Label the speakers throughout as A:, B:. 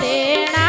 A: तेरा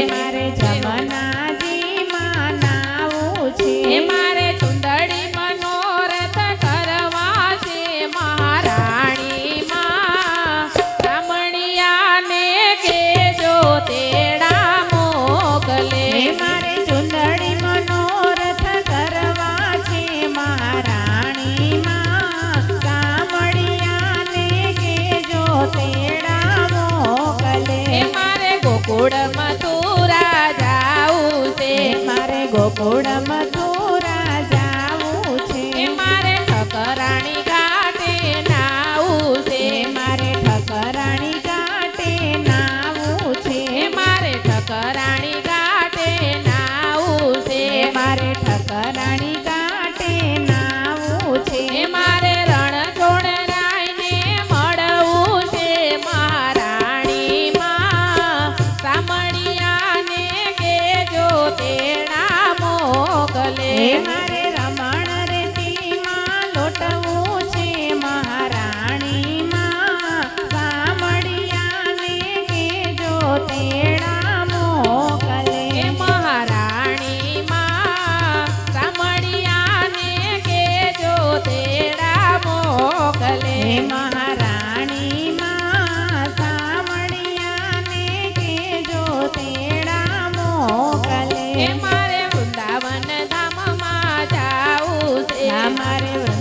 B: મારે જમનાજી
A: Amen.
B: મારે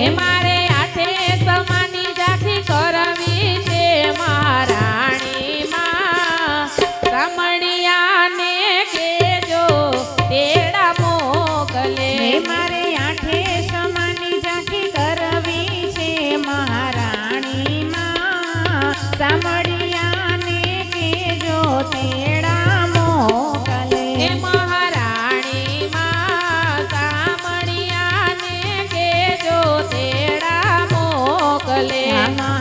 B: Até
A: mais!
B: la